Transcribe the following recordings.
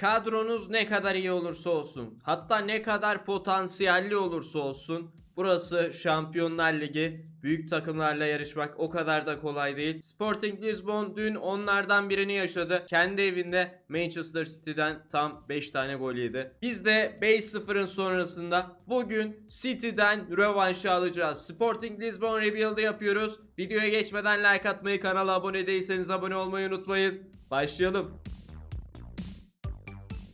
Kadronuz ne kadar iyi olursa olsun, hatta ne kadar potansiyelli olursa olsun, burası Şampiyonlar Ligi. Büyük takımlarla yarışmak o kadar da kolay değil. Sporting Lisbon dün onlardan birini yaşadı. Kendi evinde Manchester City'den tam 5 tane gol yedi. Biz de 5-0'ın sonrasında bugün City'den rövanşı alacağız. Sporting Lisbon Rebuild'ı yapıyoruz. Videoya geçmeden like atmayı, kanala abone değilseniz abone olmayı unutmayın. Başlayalım.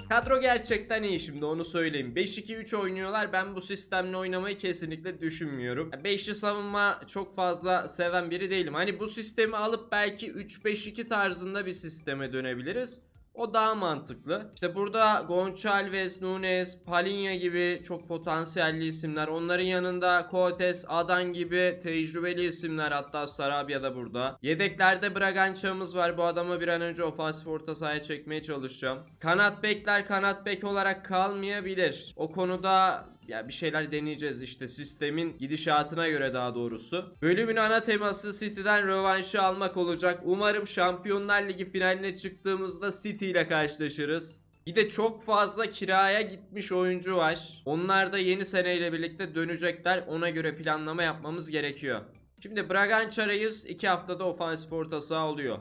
Kadro gerçekten iyi şimdi onu söyleyeyim. 5-2-3 oynuyorlar. Ben bu sistemle oynamayı kesinlikle düşünmüyorum. 5'li savunma çok fazla seven biri değilim. Hani bu sistemi alıp belki 3-5-2 tarzında bir sisteme dönebiliriz. O daha mantıklı. İşte burada Gonçalves, Nunes, Palinha gibi çok potansiyelli isimler. Onların yanında Coates, Adan gibi tecrübeli isimler. Hatta Sarabia da burada. Yedeklerde Braganca'mız var. Bu adamı bir an önce ofansif orta sahaya çekmeye çalışacağım. Kanat bekler kanat bek olarak kalmayabilir. O konuda ya bir şeyler deneyeceğiz işte sistemin gidişatına göre daha doğrusu. Bölümün ana teması City'den rövanşı almak olacak. Umarım Şampiyonlar Ligi finaline çıktığımızda City ile karşılaşırız. Bir de çok fazla kiraya gitmiş oyuncu var. Onlar da yeni seneyle birlikte dönecekler. Ona göre planlama yapmamız gerekiyor. Şimdi Braganca'yız. 2 haftada ofansif orta saha oluyor.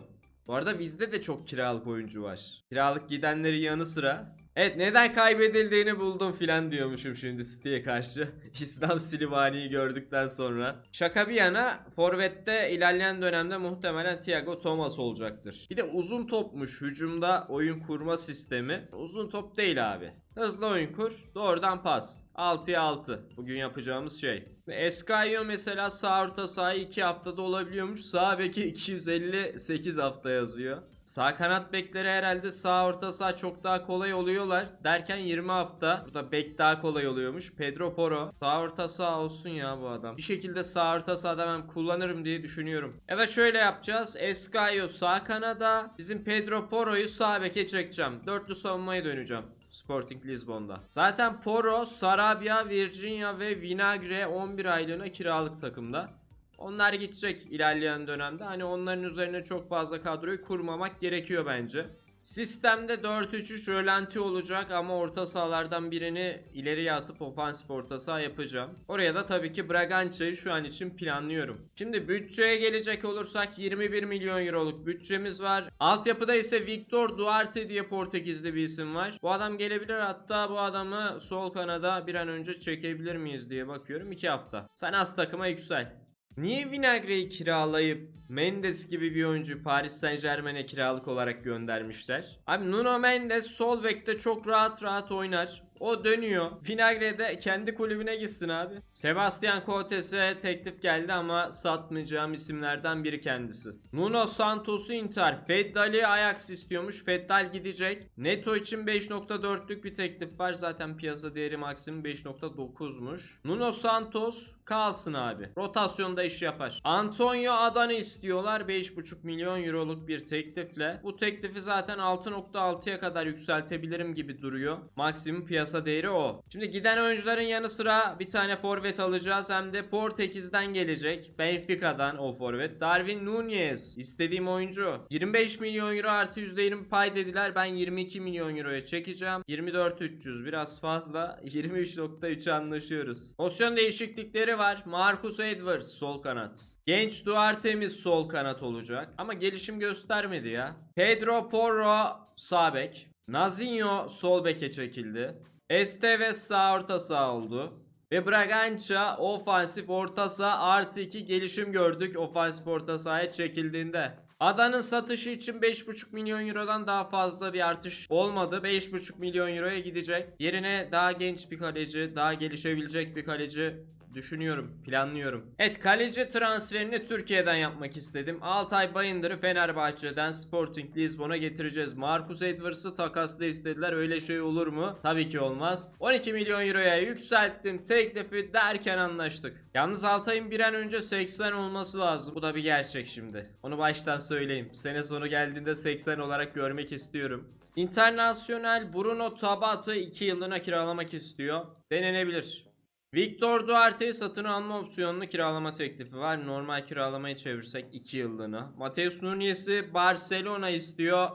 Bu arada bizde de çok kiralık oyuncu var. Kiralık gidenlerin yanı sıra Evet neden kaybedildiğini buldum filan diyormuşum şimdi City'ye karşı. İslam Silivani'yi gördükten sonra. Şaka bir yana Forvet'te ilerleyen dönemde muhtemelen Thiago Thomas olacaktır. Bir de uzun topmuş hücumda oyun kurma sistemi. Uzun top değil abi. Hızlı oyun kur, doğrudan pas. 6'ya 6. Bugün yapacağımız şey. Ve Eskayo mesela sağ orta sahayı 2 haftada olabiliyormuş. Sağ beki 258 hafta yazıyor. Sağ kanat bekleri herhalde sağ orta saha çok daha kolay oluyorlar. Derken 20 hafta. Burada bek daha kolay oluyormuş. Pedro Poro. Sağ orta saha olsun ya bu adam. Bir şekilde sağ orta sahada ben kullanırım diye düşünüyorum. Evet şöyle yapacağız. Eskayo sağ kanada. Bizim Pedro Poro'yu sağ beke çekeceğim. Dörtlü savunmaya döneceğim. Sporting Lisbon'da. Zaten Poro, Sarabia, Virginia ve Vinagre 11 aylığına kiralık takımda. Onlar gidecek ilerleyen dönemde. Hani onların üzerine çok fazla kadroyu kurmamak gerekiyor bence. Sistemde 4-3-3 rölanti olacak ama orta sahalardan birini ileriye atıp ofansif orta saha yapacağım. Oraya da tabii ki Braganca'yı şu an için planlıyorum. Şimdi bütçeye gelecek olursak 21 milyon euroluk bütçemiz var. Altyapıda ise Victor Duarte diye Portekizli bir isim var. Bu adam gelebilir hatta bu adamı sol kanada bir an önce çekebilir miyiz diye bakıyorum. 2 hafta. Sen az takıma yüksel. Niye Vinagre'yi kiralayıp Mendes gibi bir oyuncu Paris Saint Germain'e kiralık olarak göndermişler? Abi Nuno Mendes sol bekte çok rahat rahat oynar. O dönüyor. Vinagre de kendi kulübüne gitsin abi. Sebastian Coates'e teklif geldi ama satmayacağım isimlerden biri kendisi. Nuno Santos'u Inter. Feddal'i Ajax istiyormuş. Feddal gidecek. Neto için 5.4'lük bir teklif var. Zaten piyasa değeri maksimum 5.9'muş. Nuno Santos kalsın abi. Rotasyonda iş yapar. Antonio Adan'ı istiyorlar 5.5 milyon euroluk bir teklifle. Bu teklifi zaten 6.6'ya kadar yükseltebilirim gibi duruyor. Maksimum piyasa değeri o. Şimdi giden oyuncuların yanı sıra bir tane forvet alacağız. Hem de Portekiz'den gelecek. Benfica'dan o forvet. Darwin Nunez. istediğim oyuncu. 25 milyon euro artı %20 pay dediler. Ben 22 milyon euroya çekeceğim. 24.300 biraz fazla. 23.3 anlaşıyoruz. Pozisyon değişiklikleri var. Marcus Edwards sol kanat. Genç Duarte'miz sol kanat olacak. Ama gelişim göstermedi ya. Pedro Porro sağ bek. Nazinho sol beke çekildi. Esteves sağ orta saha oldu. Ve Bragança ofansif orta saha artı 2 gelişim gördük ofansif orta sahaya çekildiğinde. Adanın satışı için 5.5 milyon eurodan daha fazla bir artış olmadı. 5.5 milyon euroya gidecek. Yerine daha genç bir kaleci, daha gelişebilecek bir kaleci düşünüyorum, planlıyorum. Evet kaleci transferini Türkiye'den yapmak istedim. Altay Bayındır'ı Fenerbahçe'den Sporting Lisbon'a getireceğiz. Marcus Edwards'ı takasla istediler. Öyle şey olur mu? Tabii ki olmaz. 12 milyon euroya yükselttim teklifi derken anlaştık. Yalnız Altay'ın bir an önce 80 olması lazım. Bu da bir gerçek şimdi. Onu baştan söyleyeyim. Sene sonu geldiğinde 80 olarak görmek istiyorum. Internasyonel Bruno Tabat'ı 2 yıllığına kiralamak istiyor. Denenebilir. Victor Duarte'yi satın alma opsiyonlu kiralama teklifi var. Normal kiralamayı çevirsek 2 yıllığına. Mateus Nunez'i Barcelona istiyor.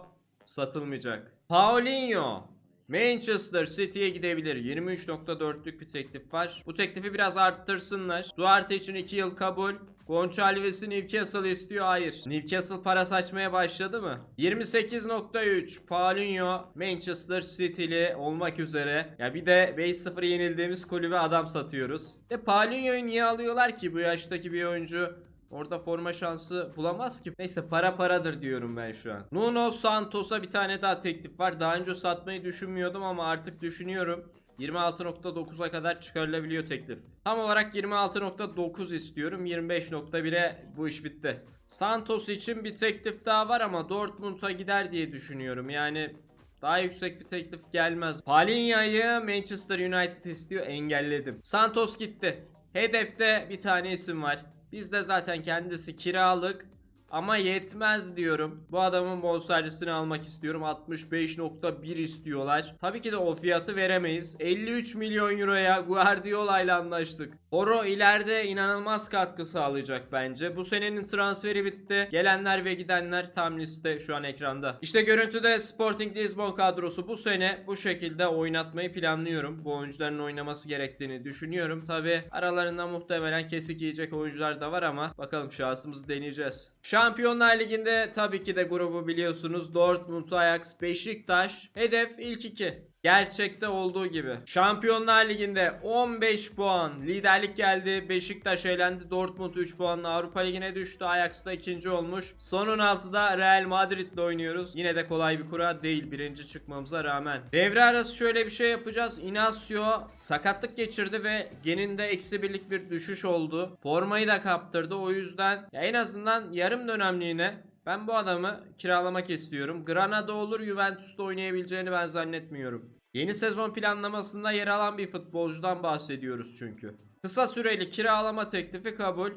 Satılmayacak. Paulinho. Manchester City'ye gidebilir. 23.4'lük bir teklif var. Bu teklifi biraz arttırsınlar. Duarte için 2 yıl kabul. Gonçalves'i Newcastle istiyor. Hayır. Newcastle para saçmaya başladı mı? 28.3 Paulinho Manchester City'li olmak üzere. Ya bir de 5-0 yenildiğimiz kulübe adam satıyoruz. De Paulinho'yu niye alıyorlar ki bu yaştaki bir oyuncu? Orada forma şansı bulamaz ki. Neyse para paradır diyorum ben şu an. Nuno Santos'a bir tane daha teklif var. Daha önce satmayı düşünmüyordum ama artık düşünüyorum. 26.9'a kadar çıkarılabiliyor teklif. Tam olarak 26.9 istiyorum. 25.1'e bu iş bitti. Santos için bir teklif daha var ama Dortmund'a gider diye düşünüyorum. Yani daha yüksek bir teklif gelmez. Palinya'yı Manchester United istiyor. Engelledim. Santos gitti. Hedefte bir tane isim var. Bizde zaten kendisi kiralık ama yetmez diyorum. Bu adamın bonservisini almak istiyorum. 65.1 istiyorlar. Tabii ki de o fiyatı veremeyiz. 53 milyon euroya Guardiola ile anlaştık. Oro ileride inanılmaz katkı sağlayacak bence. Bu senenin transferi bitti. Gelenler ve gidenler tam liste şu an ekranda. İşte görüntüde Sporting Lisbon kadrosu bu sene bu şekilde oynatmayı planlıyorum. Bu oyuncuların oynaması gerektiğini düşünüyorum. Tabi aralarında muhtemelen kesik yiyecek oyuncular da var ama bakalım şansımızı deneyeceğiz. Şampiyonlar Ligi'nde tabii ki de grubu biliyorsunuz. Dortmund, Ajax, Beşiktaş. Hedef ilk iki. Gerçekte olduğu gibi. Şampiyonlar Ligi'nde 15 puan liderlik geldi. Beşiktaş elendi. Dortmund 3 puanla Avrupa Ligi'ne düştü. Ajax da ikinci olmuş. Son 16'da Real Madrid'le oynuyoruz. Yine de kolay bir kura değil birinci çıkmamıza rağmen. Devre arası şöyle bir şey yapacağız. Inacio sakatlık geçirdi ve geninde eksi birlik bir düşüş oldu. Formayı da kaptırdı. O yüzden en azından yarım dönemliğine ben bu adamı kiralamak istiyorum. Granada olur Juventus'ta oynayabileceğini ben zannetmiyorum. Yeni sezon planlamasında yer alan bir futbolcudan bahsediyoruz çünkü. Kısa süreli kiralama teklifi kabul.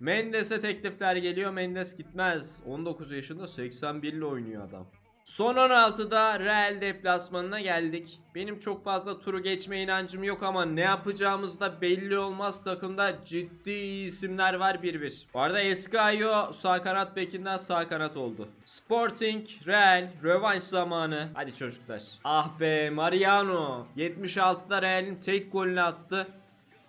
Mendes'e teklifler geliyor. Mendes gitmez. 19 yaşında 81 ile oynuyor adam. Son 16'da Real deplasmanına geldik. Benim çok fazla turu geçme inancım yok ama ne yapacağımız da belli olmaz. Takımda ciddi isimler var 1-1. Bu arada Eskayo sağ kanat bekinden sağ kanat oldu. Sporting, Real, rövanş zamanı. Hadi çocuklar. Ah be Mariano. 76'da Real'in tek golünü attı.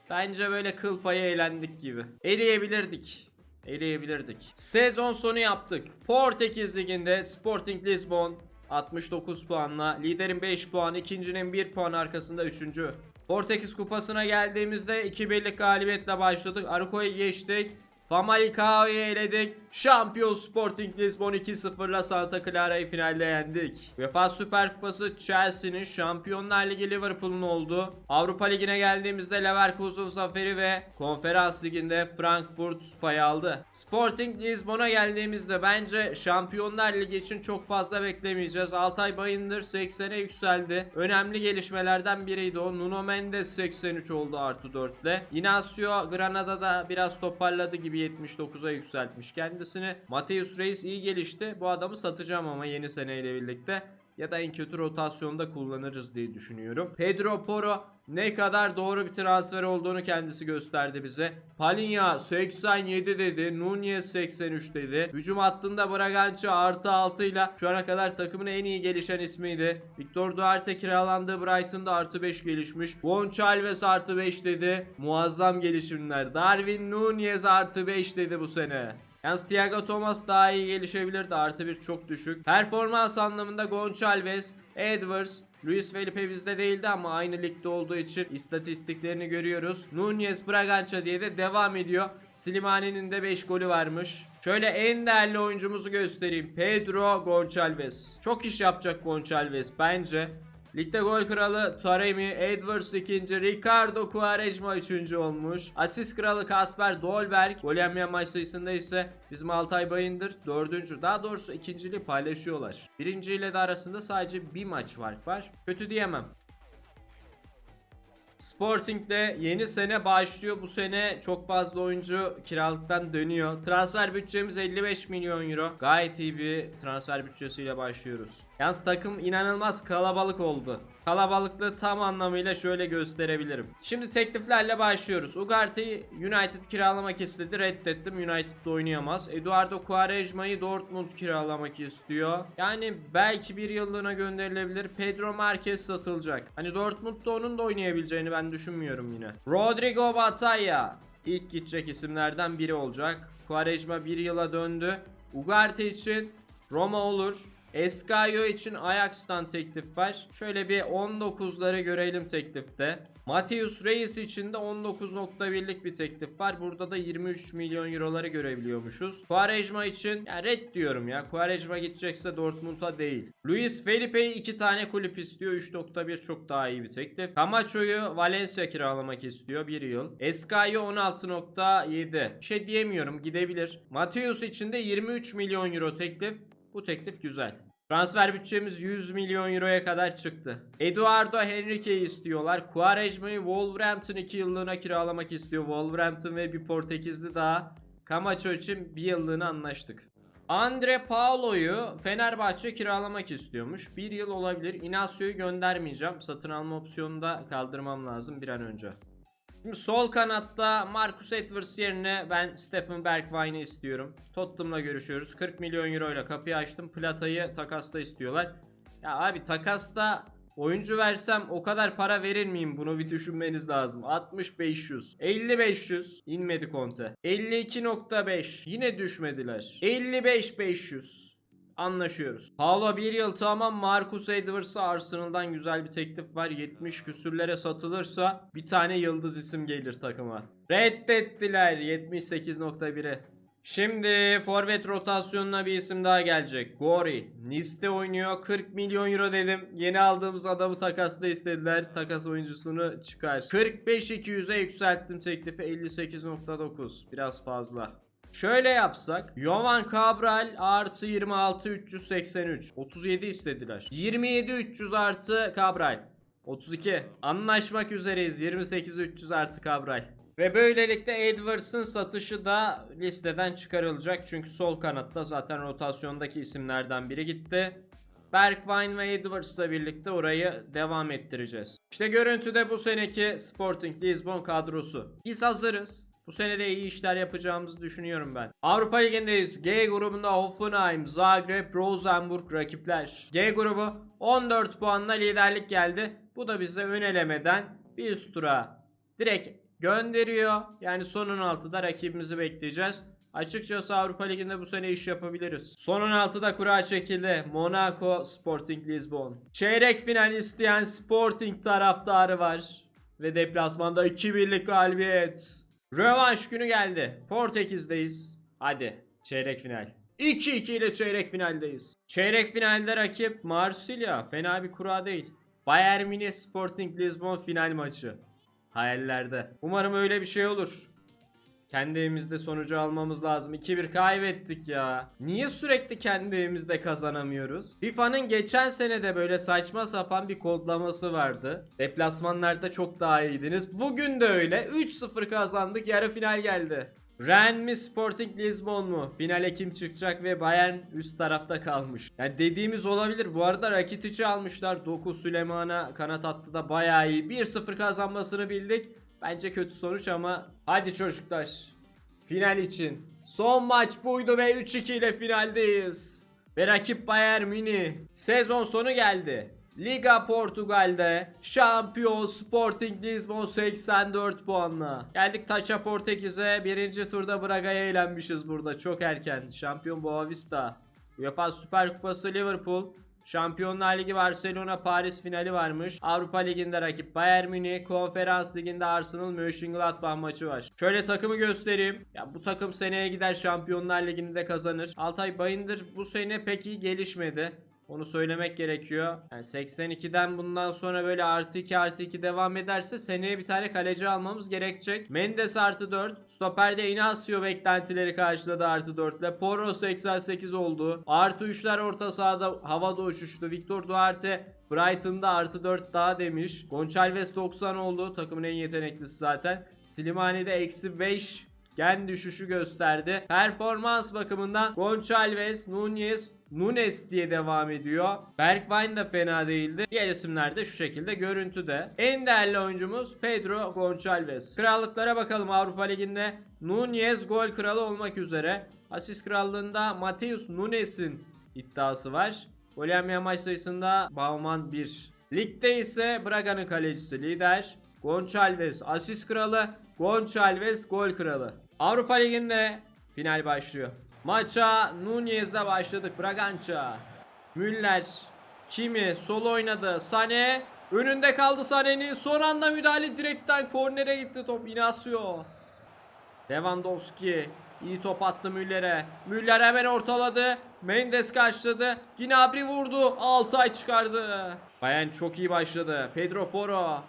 Bence böyle kıl payı eğlendik gibi. Eleyebilirdik. Eleyebilirdik. Sezon sonu yaptık. Portekiz Ligi'nde Sporting Lisbon 69 puanla. Liderin 5 puan, ikincinin 1 puan arkasında 3. Portekiz Kupası'na geldiğimizde 2-1'lik galibiyetle başladık. Aruko'yu geçtik. Famalica'yı eledik. Şampiyon Sporting Lisbon 2-0'la Santa Clara'yı finalde yendik. UEFA Süper Kupası Chelsea'nin Şampiyonlar Ligi Liverpool'un oldu. Avrupa Ligi'ne geldiğimizde Leverkusen zaferi ve Konferans Ligi'nde Frankfurt pay aldı. Sporting Lisbon'a geldiğimizde bence Şampiyonlar Ligi için çok fazla beklemeyeceğiz. Altay Bayındır 80'e yükseldi. Önemli gelişmelerden biriydi o. Nuno Mendes 83 oldu artı 4 ile. Inacio Granada'da biraz toparladı gibi 79'a yükseltmiş kendisini. Mateus Reis iyi gelişti. Bu adamı satacağım ama yeni seneyle birlikte ya da en kötü rotasyonda kullanırız diye düşünüyorum. Pedro Porro ne kadar doğru bir transfer olduğunu kendisi gösterdi bize. Palinha 87 dedi. Nunez 83 dedi. Hücum hattında Bragança artı 6 ile şu ana kadar takımın en iyi gelişen ismiydi. Victor Duarte kiralandığı Brighton'da artı 5 gelişmiş. Gonçalves artı 5 dedi. Muazzam gelişimler. Darwin Nunez artı 5 dedi bu sene. Yalnız Thiago Thomas daha iyi gelişebilirdi. Artı bir çok düşük. Performans anlamında Gonçalves, Edwards, Luis Felipe bizde değildi ama aynı ligde olduğu için istatistiklerini görüyoruz. Nunez Bragança diye de devam ediyor. Slimani'nin de 5 golü varmış. Şöyle en değerli oyuncumuzu göstereyim. Pedro Gonçalves. Çok iş yapacak Gonçalves bence. Ligde gol kralı Taremi, Edwards ikinci, Ricardo Quaresma üçüncü olmuş. Asist kralı Kasper Dolberg, gol yemeyen maç sayısında ise bizim Altay Bayındır dördüncü. Daha doğrusu ikinciliği paylaşıyorlar. Birinci ile de arasında sadece bir maç fark var. Kötü diyemem. Sporting'de yeni sene başlıyor. Bu sene çok fazla oyuncu kiralıktan dönüyor. Transfer bütçemiz 55 milyon euro. Gayet iyi bir transfer bütçesiyle başlıyoruz. Yalnız takım inanılmaz kalabalık oldu. Kalabalıklığı tam anlamıyla şöyle gösterebilirim. Şimdi tekliflerle başlıyoruz. Ugarte'yi United kiralamak istedi. Reddettim. United'da oynayamaz. Eduardo Quaresma'yı Dortmund kiralamak istiyor. Yani belki bir yıllığına gönderilebilir. Pedro Marquez satılacak. Hani Dortmund'da onun da oynayabileceğini ben düşünmüyorum yine. Rodrigo Batalla ilk gidecek isimlerden biri olacak. Quaresma bir yıla döndü. Ugarte için Roma olur. Eskayo için Ajax'tan teklif var. Şöyle bir 19'ları görelim teklifte. Mateus Reis için de 19.1'lik bir teklif var. Burada da 23 milyon euroları görebiliyormuşuz. Quaresma için ya red diyorum ya. Quaresma gidecekse Dortmund'a değil. Luis Felipe'yi iki tane kulüp istiyor. 3.1 çok daha iyi bir teklif. Camacho'yu Valencia kiralamak istiyor. Bir yıl. Eskayo 16.7. Bir şey diyemiyorum gidebilir. Mateus için de 23 milyon euro teklif. Bu teklif güzel. Transfer bütçemiz 100 milyon euroya kadar çıktı. Eduardo Henrique'yi istiyorlar. Quaresma'yı Wolverhampton 2 yıllığına kiralamak istiyor. Wolverhampton ve bir Portekizli daha. Camacho için bir yıllığına anlaştık. Andre Paulo'yu Fenerbahçe kiralamak istiyormuş. Bir yıl olabilir. Inacio'yu göndermeyeceğim. Satın alma opsiyonunu da kaldırmam lazım bir an önce. Şimdi sol kanatta Marcus Edwards yerine ben Stephen Bergwijn'i istiyorum. Tottenham'la görüşüyoruz. 40 milyon euro ile kapıyı açtım. Plata'yı takasta istiyorlar. Ya abi takasta oyuncu versem o kadar para verir miyim? Bunu bir düşünmeniz lazım. 60 500. 50 500. İnmedi Conte. 52.5. Yine düşmediler. 55 500. Anlaşıyoruz. Paulo bir yıl tamam Marcus Edwards'a Arsenal'dan güzel bir teklif var. 70 küsürlere satılırsa bir tane yıldız isim gelir takıma. Reddettiler 78.1'e. Şimdi forvet rotasyonuna bir isim daha gelecek. Gori. Nice'de oynuyor. 40 milyon euro dedim. Yeni aldığımız adamı takasla istediler. Takas oyuncusunu çıkar. 45-200'e yükselttim teklifi. 58.9. Biraz fazla. Şöyle yapsak. Jovan Cabral artı 26 383. 37 istediler. 27 300 artı Cabral. 32. Anlaşmak üzereyiz. 28 300 artı Cabral. Ve böylelikle Edwards'ın satışı da listeden çıkarılacak. Çünkü sol kanatta zaten rotasyondaki isimlerden biri gitti. Bergwijn ve Edwards'la birlikte orayı devam ettireceğiz. İşte görüntüde bu seneki Sporting Lisbon kadrosu. Biz hazırız. Bu sene de iyi işler yapacağımızı düşünüyorum ben. Avrupa Ligi'ndeyiz. G grubunda Hoffenheim, Zagreb, Rosenborg rakipler. G grubu 14 puanla liderlik geldi. Bu da bize ön elemeden bir üst direkt gönderiyor. Yani son 16'da rakibimizi bekleyeceğiz. Açıkçası Avrupa Ligi'nde bu sene iş yapabiliriz. Son 16'da kura çekildi. Monaco, Sporting Lisbon. Çeyrek final isteyen Sporting taraftarı var. Ve deplasmanda 2-1'lik galibiyet. Rövanş günü geldi. Portekiz'deyiz. Hadi çeyrek final. 2-2 ile çeyrek finaldeyiz. Çeyrek finalde rakip Marsilya. Fena bir kura değil. Bayern Münih Sporting Lisbon final maçı. Hayallerde. Umarım öyle bir şey olur. Kendi evimizde sonucu almamız lazım. 2-1 kaybettik ya. Niye sürekli kendi evimizde kazanamıyoruz? FIFA'nın geçen sene de böyle saçma sapan bir kodlaması vardı. Deplasmanlarda çok daha iyiydiniz. Bugün de öyle. 3-0 kazandık. Yarı final geldi. Ren mi Sporting Lisbon mu? Finale kim çıkacak ve Bayern üst tarafta kalmış. Yani dediğimiz olabilir. Bu arada Rakitic'i almışlar. Doku Süleyman'a kanat attı da bayağı iyi. 1-0 kazanmasını bildik. Bence kötü sonuç ama hadi çocuklar. Final için. Son maç buydu ve 3-2 ile finaldeyiz. Ve rakip Bayern Münih. Sezon sonu geldi. Liga Portugal'de şampiyon Sporting Lisbon 84 puanla. Geldik Taça Portekiz'e. Birinci turda Braga'ya eğlenmişiz burada çok erken. Şampiyon Boavista. UEFA Süper Kupası Liverpool. Şampiyonlar Ligi Barcelona Paris finali varmış. Avrupa Ligi'nde rakip Bayern Münih, Konferans Ligi'nde Arsenal Mönchengladbach maçı var. Şöyle takımı göstereyim. Ya bu takım seneye gider Şampiyonlar Ligi'ni de kazanır. Altay Bayındır bu sene pek iyi gelişmedi. Onu söylemek gerekiyor. Yani 82'den bundan sonra böyle artı 2 artı 2 devam ederse seneye bir tane kaleci almamız gerekecek. Mendes artı 4. Stoperde Inacio beklentileri karşıladı artı 4 ile. Porro 88 oldu. Artı 3'ler orta sahada havada uçuştu. Victor Duarte Brighton'da artı 4 daha demiş. Gonçalves 90 oldu. Takımın en yeteneklisi zaten. Slimani'de eksi 5 gen düşüşü gösterdi. Performans bakımından Gonçalves, Nunez, Nunes diye devam ediyor. Bergwijn de fena değildi. Diğer isimler de şu şekilde görüntüde. En değerli oyuncumuz Pedro Gonçalves. Krallıklara bakalım Avrupa Ligi'nde. Nunez gol kralı olmak üzere. Asist krallığında Mateus Nunes'in iddiası var. Gol yemeyen maç sayısında Bauman 1. Ligde ise Braga'nın kalecisi lider. Gonçalves asist kralı. Gonçalves gol kralı. Avrupa Ligi'nde final başlıyor. Maça Nunez'le başladık. Bragança. Müller. Kimi sol oynadı. Sane. Önünde kaldı Sane'nin. Son anda müdahale direkten kornere gitti top. Inacio. Lewandowski iyi top attı Müller'e. Müller hemen ortaladı. Mendes karşıladı. Gnabry vurdu. Altay çıkardı. Bayern çok iyi başladı. Pedro Porro.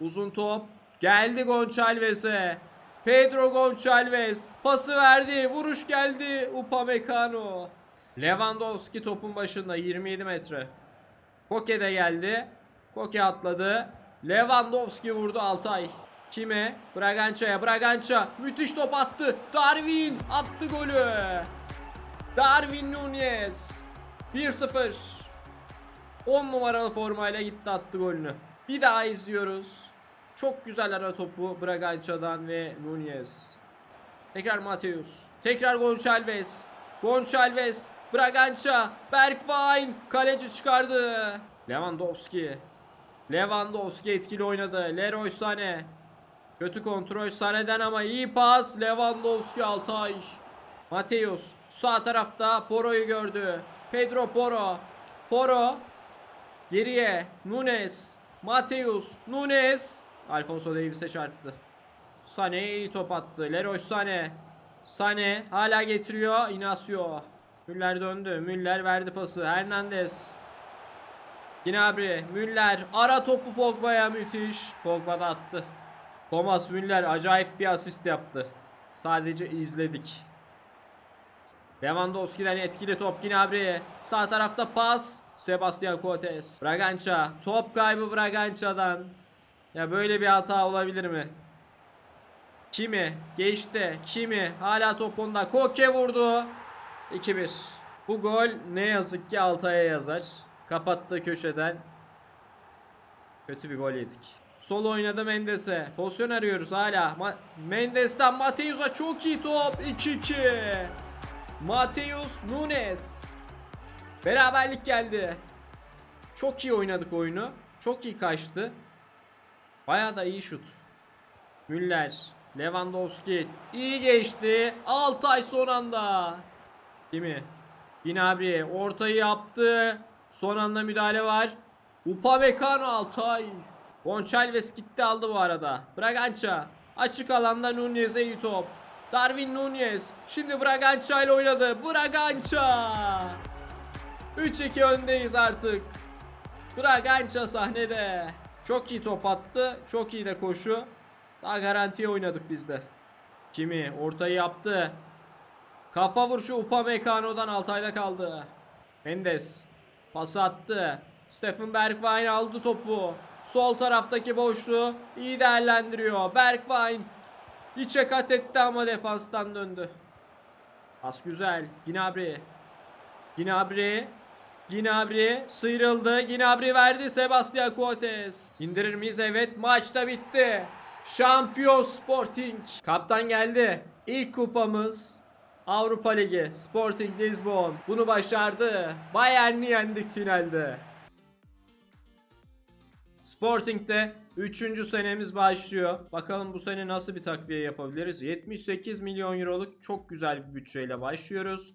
Uzun top. Geldi Gonçalves'e. Pedro Gonçalves pası verdi. Vuruş geldi. Upamecano. Lewandowski topun başında 27 metre. Koke de geldi. Koke atladı. Lewandowski vurdu Altay. Kime? Bragança'ya. Bragança müthiş top attı. Darwin attı golü. Darwin Nunez. 1-0. 10 numaralı formayla gitti attı golünü. Bir daha izliyoruz. Çok güzel ara topu Bragança'dan ve Nunez. Tekrar Mateus. Tekrar Gonçalves. Gonçalves. Bragança. Bergwijn. Kaleci çıkardı. Lewandowski. Lewandowski etkili oynadı. Leroy Sané. Kötü kontrol Sané'den ama iyi pas. Lewandowski Altay. Mateus sağ tarafta Poro'yu gördü. Pedro Poro. Poro. Geriye Nunes. Mateus. Nunes. Alfonso Davies'e çarptı. Sané iyi top attı. Leroy Sané. Sané hala getiriyor. Inacio. Müller döndü. Müller verdi pası. Hernandez. Gnabry. Müller. Ara topu Pogba'ya müthiş. Pogba da attı. Thomas Müller acayip bir asist yaptı. Sadece izledik. Lewandowski'den etkili top Gnabry. Sağ tarafta pas. Sebastian Coates. Bragança. Top kaybı Bragança'dan. Ya böyle bir hata olabilir mi? Kimi? Geçti. Kimi? Hala top onda. Koke vurdu. 2-1. Bu gol ne yazık ki Altay'a yazar. Kapattı köşeden. Kötü bir gol yedik. Sol oynadı Mendes'e. Pozisyon arıyoruz hala. Ma Mendes'ten Mateus'a çok iyi top. 2-2. Mateus Nunes. Beraberlik geldi. Çok iyi oynadık oyunu. Çok iyi kaçtı. Bayağı da iyi şut. Müller. Lewandowski. iyi geçti. Altay son anda. Kimi? Gnabry ortayı yaptı. Son anda müdahale var. Upamecano Altay. Gonçalves gitti aldı bu arada. Bragança. Açık alanda Nunez'e iyi top. Darwin Nunez. Şimdi Bragança ile oynadı. Bragança. 3-2 öndeyiz artık. Bragança sahnede. Çok iyi top attı. Çok iyi de koşu. Daha garantiye oynadık biz de. Kimi? Ortayı yaptı. Kafa vuruşu Upamecano'dan Altay'da kaldı. Mendes. Pas attı. Stephen Bergwijn aldı topu. Sol taraftaki boşluğu iyi değerlendiriyor. Bergwijn içe kat etti ama defanstan döndü. Pas güzel. Gnabry. Gnabry. Gnabry sıyrıldı. Gnabry verdi Sebastian Coates. İndirir miyiz? Evet. Maç da bitti. Şampiyon Sporting. Kaptan geldi. İlk kupamız Avrupa Ligi Sporting Lisbon. Bunu başardı. Bayern'i yendik finalde. Sporting'de 3. senemiz başlıyor. Bakalım bu sene nasıl bir takviye yapabiliriz. 78 milyon euroluk çok güzel bir bütçeyle başlıyoruz.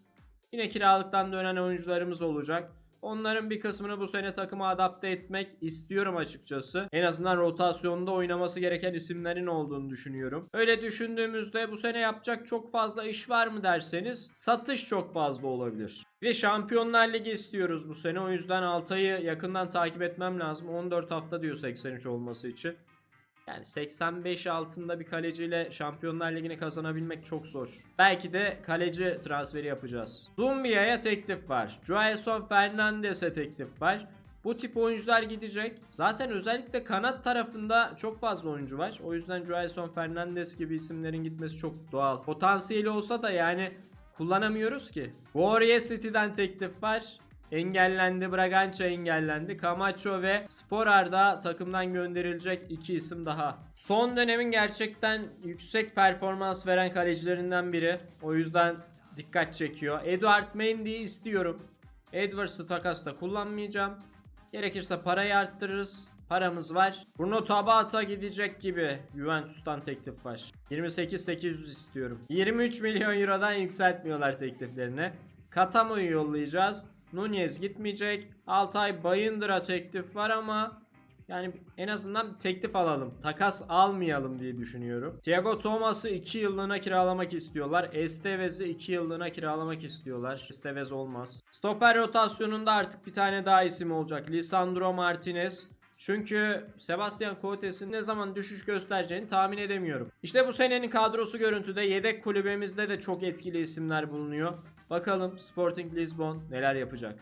Yine kiralıktan dönen oyuncularımız olacak. Onların bir kısmını bu sene takıma adapte etmek istiyorum açıkçası. En azından rotasyonda oynaması gereken isimlerin olduğunu düşünüyorum. Öyle düşündüğümüzde bu sene yapacak çok fazla iş var mı derseniz satış çok fazla olabilir. Ve Şampiyonlar Ligi istiyoruz bu sene. O yüzden Altay'ı yakından takip etmem lazım. 14 hafta diyor 83 olması için. Yani 85 altında bir kaleciyle Şampiyonlar Ligi'ni kazanabilmek çok zor. Belki de kaleci transferi yapacağız. Dumbia'ya teklif var. Joelson Fernandez'e teklif var. Bu tip oyuncular gidecek. Zaten özellikle kanat tarafında çok fazla oyuncu var. O yüzden Joelson Fernandez gibi isimlerin gitmesi çok doğal. Potansiyeli olsa da yani kullanamıyoruz ki. Warrior City'den teklif var. Engellendi. Bragança engellendi. Camacho ve Sporar da takımdan gönderilecek iki isim daha. Son dönemin gerçekten yüksek performans veren kalecilerinden biri. O yüzden dikkat çekiyor. Eduard Mendy'yi istiyorum. Edwards'ı takasta kullanmayacağım. Gerekirse parayı arttırırız. Paramız var. Bruno Tabata gidecek gibi Juventus'tan teklif var. 28-800 istiyorum. 23 milyon eurodan yükseltmiyorlar tekliflerini. Katamo'yu yollayacağız. Nunez gitmeyecek. Altay Bayındır'a teklif var ama yani en azından teklif alalım. Takas almayalım diye düşünüyorum. Thiago Thomas'ı 2 yıllığına kiralamak istiyorlar. Estevez'i 2 yıllığına kiralamak istiyorlar. Estevez olmaz. Stoper rotasyonunda artık bir tane daha isim olacak. Lisandro Martinez. Çünkü Sebastian Coates'in ne zaman düşüş göstereceğini tahmin edemiyorum. İşte bu senenin kadrosu görüntüde yedek kulübemizde de çok etkili isimler bulunuyor. Bakalım Sporting Lisbon neler yapacak.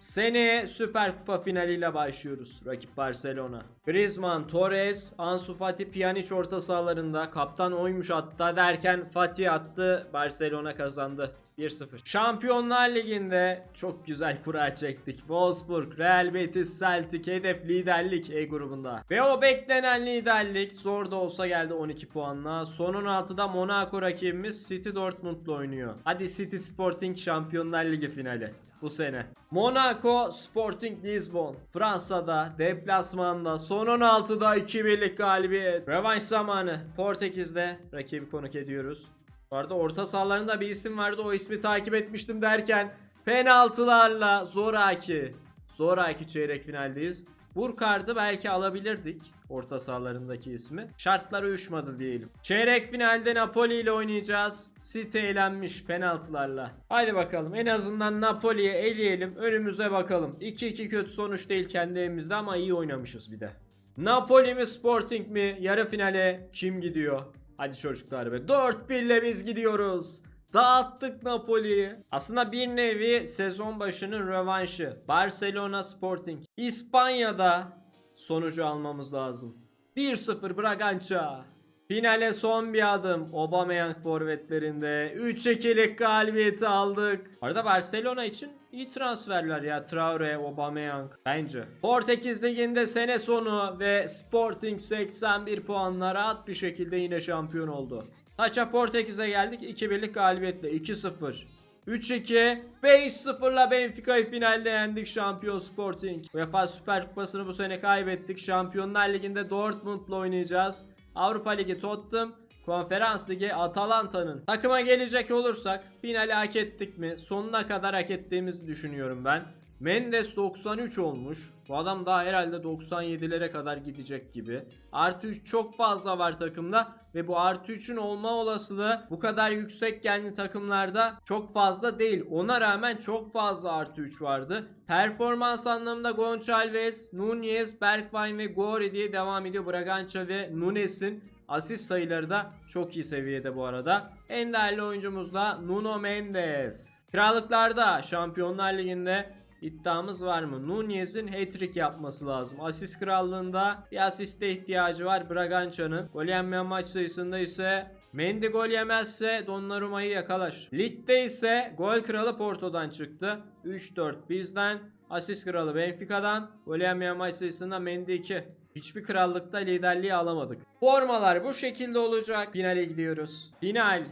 Seneye Süper Kupa finaliyle başlıyoruz. Rakip Barcelona. Griezmann, Torres, Ansu Fati, Pjanic orta sahalarında. Kaptan oymuş hatta derken Fatih attı. Barcelona kazandı. 1-0. Şampiyonlar Ligi'nde çok güzel kura çektik. Wolfsburg, Real Betis, Celtic hedef liderlik E grubunda. Ve o beklenen liderlik zor da olsa geldi 12 puanla. Son 16'da Monaco rakibimiz City Dortmund'la oynuyor. Hadi City Sporting Şampiyonlar Ligi finali bu sene. Monaco Sporting Lisbon. Fransa'da deplasmanda son 16'da 2-1'lik galibiyet. Revanş zamanı. Portekiz'de rakibi konuk ediyoruz. Bu arada orta sahalarında bir isim vardı o ismi takip etmiştim derken penaltılarla Zoraki. Zoraki çeyrek finaldeyiz. Burkard'ı belki alabilirdik orta sahalarındaki ismi. Şartlar uyuşmadı diyelim. Çeyrek finalde Napoli ile oynayacağız. City elenmiş penaltılarla. Haydi bakalım en azından Napoli'ye eleyelim. Önümüze bakalım. 2-2 kötü sonuç değil kendi evimizde ama iyi oynamışız bir de. Napoli mi Sporting mi? Yarı finale kim gidiyor? Hadi çocuklar be. 4-1 ile biz gidiyoruz. Dağıttık Napoli'yi. Aslında bir nevi sezon başının rövanşı. Barcelona Sporting. İspanya'da sonucu almamız lazım. 1-0 Bragança. Finale son bir adım. Aubameyang forvetlerinde 3-2'lik galibiyeti aldık. Arada Barcelona için iyi transferler ya. Traore, Aubameyang bence. Portekiz Ligi'nde sene sonu ve Sporting 81 puanla rahat bir şekilde yine şampiyon oldu. Taça Portekiz'e geldik 2-1'lik galibiyetle 2-0. 3-2 5-0'la Benfica'yı finalde yendik şampiyon Sporting. UEFA Süper Kupası'nı bu sene kaybettik. Şampiyonlar Ligi'nde Dortmund'la oynayacağız. Avrupa Ligi Tottenham, Konferans Ligi Atalanta'nın. Takıma gelecek olursak finali hak ettik mi? Sonuna kadar hak ettiğimizi düşünüyorum ben. Mendes 93 olmuş. Bu adam daha herhalde 97'lere kadar gidecek gibi. Artı 3 çok fazla var takımda ve bu artı 3'ün olma olasılığı bu kadar yüksek genli takımlarda çok fazla değil. Ona rağmen çok fazla artı 3 vardı. Performans anlamında Gonçalves, Nunez, Bergwijn ve Gori diye devam ediyor. Bragança ve Nunez'in Asist sayıları da çok iyi seviyede bu arada. En değerli oyuncumuz da Nuno Mendes. Krallıklarda Şampiyonlar Ligi'nde iddiamız var mı? Nunez'in hat-trick yapması lazım. Asist krallığında bir asiste ihtiyacı var Bragança'nın. Gol yenmeyen maç sayısında ise Mendy gol yemezse Donnarumma'yı yakalar. Ligde ise gol kralı Porto'dan çıktı. 3-4 bizden. Asist kralı Benfica'dan. Gol yenmeyen maç sayısında Mendy 2. Hiçbir krallıkta liderliği alamadık. Formalar bu şekilde olacak. Finale gidiyoruz. Final.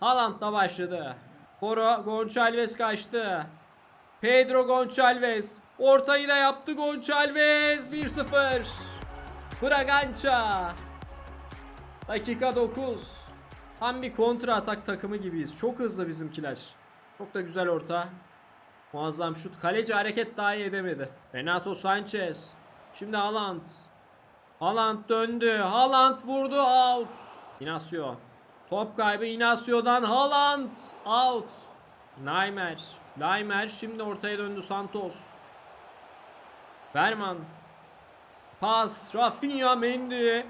Haaland'la başladı. Poro Gonçalves kaçtı. Pedro Gonçalves. Ortayı da yaptı Gonçalves. 1-0. Bragança. Dakika 9. Tam bir kontra atak takımı gibiyiz. Çok hızlı bizimkiler. Çok da güzel orta. Muazzam şut. Kaleci hareket dahi edemedi. Renato Sanchez. Şimdi Haaland. Haaland döndü. Haaland vurdu. Out. Inacio. Top kaybı Inacio'dan Haaland. Out. Neymar. Neymar şimdi ortaya döndü Santos. Berman. Pas. Rafinha Mendy.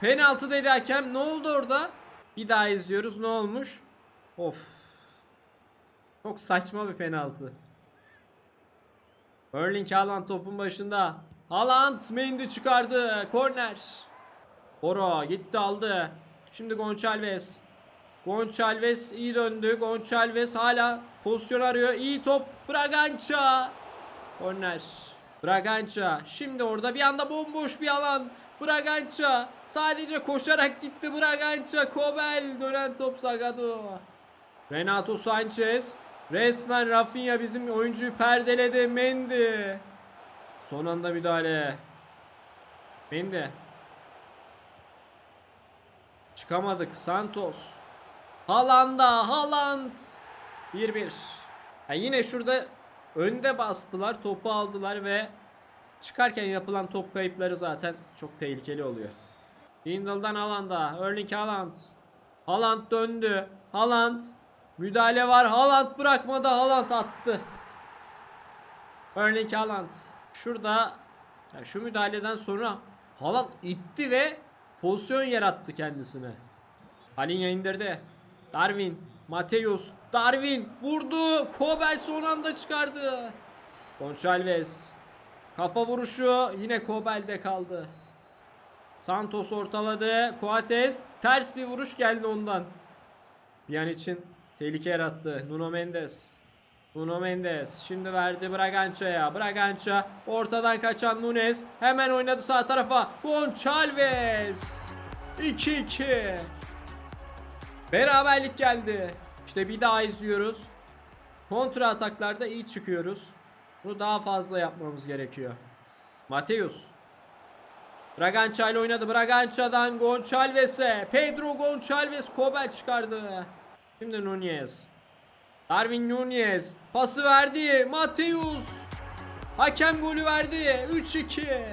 Penaltı dedi hakem. Ne oldu orada? Bir daha izliyoruz. Ne olmuş? Of. Çok saçma bir penaltı. Erling Haaland topun başında. Haaland Mendy çıkardı. Korner. Oro gitti aldı. Şimdi Gonçalves. Gonçalves iyi döndü. Gonçalves hala pozisyon arıyor. İyi top. Bragança. Korner. Bragança. Şimdi orada bir anda bomboş bir alan. Bragança. Sadece koşarak gitti Bragança. Kobel. Dönen top Zagadou. Renato Sanchez. Resmen Rafinha bizim oyuncuyu perdeledi. Mendy. Son anda müdahale. Mendy. Çıkamadık. Santos. Haaland'a. Haaland. 1-1. Ya yine şurada önde bastılar. Topu aldılar ve çıkarken yapılan top kayıpları zaten çok tehlikeli oluyor. Lindel'dan Haaland'a. Erling Haaland. Haaland döndü. Haaland. Müdahale var. Haaland bırakmadı. Haaland attı. Erling Haaland. Şurada ya şu müdahaleden sonra Haaland itti ve pozisyon yarattı kendisine. Halinya indirdi. Darwin. Mateus. Darwin vurdu. Kobel son anda çıkardı. Gonçalves. Kafa vuruşu yine Kobel'de kaldı. Santos ortaladı. Coates ters bir vuruş geldi ondan. Bir an için tehlike yarattı. Nuno Mendes. Nuno Mendes şimdi verdi Bragança'ya. Bragança ortadan kaçan Nunes hemen oynadı sağ tarafa. Gonçalves. 2-2. Beraberlik geldi. İşte bir daha izliyoruz. Kontra ataklarda iyi çıkıyoruz. Bunu daha fazla yapmamız gerekiyor. Mateus. Bragança ile oynadı. Bragança'dan Gonçalves'e. Pedro Gonçalves Kobel çıkardı. Şimdi Nunez. Darwin Nunez pası verdi. Mateus. Hakem golü verdi. 3-2.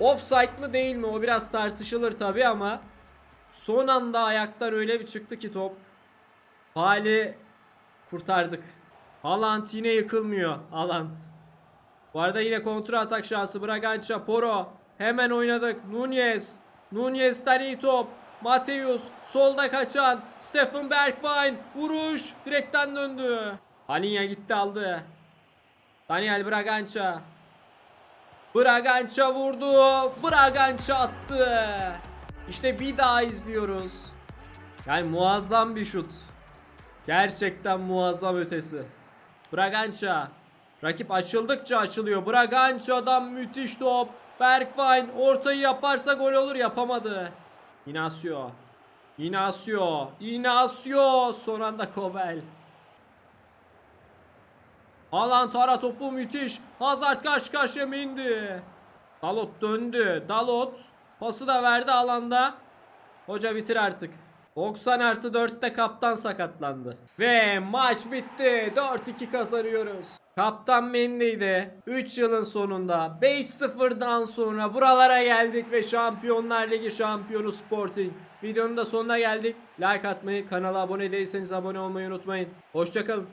Offside mı değil mi? O biraz tartışılır tabi ama son anda ayaklar öyle bir çıktı ki top. Hali kurtardık. Haaland yine yıkılmıyor. Haaland. Bu arada yine kontra atak şansı. Bragança, Poro. Hemen oynadık. Nunez. Nunez'den iyi top. Mateus. Solda kaçan. Stephen Bergwijn. Vuruş. Direkten döndü. Halinya gitti aldı. Daniel Bragança. Bragança vurdu. Bragança attı. İşte bir daha izliyoruz. Yani muazzam bir şut. Gerçekten muazzam ötesi. Bragança. Rakip açıldıkça açılıyor. Bragança'dan müthiş top. Bergwijn ortayı yaparsa gol olur yapamadı. Inacio. Inacio. Inacio. Son anda Kobel. Haaland ara topu müthiş. Hazard karşı karşıya indi. Dalot döndü. Dalot pası da verdi alanda. Hoca bitir artık. 90 artı 4'te kaptan sakatlandı. Ve maç bitti. 4-2 kazanıyoruz. Kaptan Mendy'ydi. 3 yılın sonunda 5-0'dan sonra buralara geldik ve Şampiyonlar Ligi şampiyonu Sporting. Videonun da sonuna geldik. Like atmayı, kanala abone değilseniz abone olmayı unutmayın. Hoşçakalın.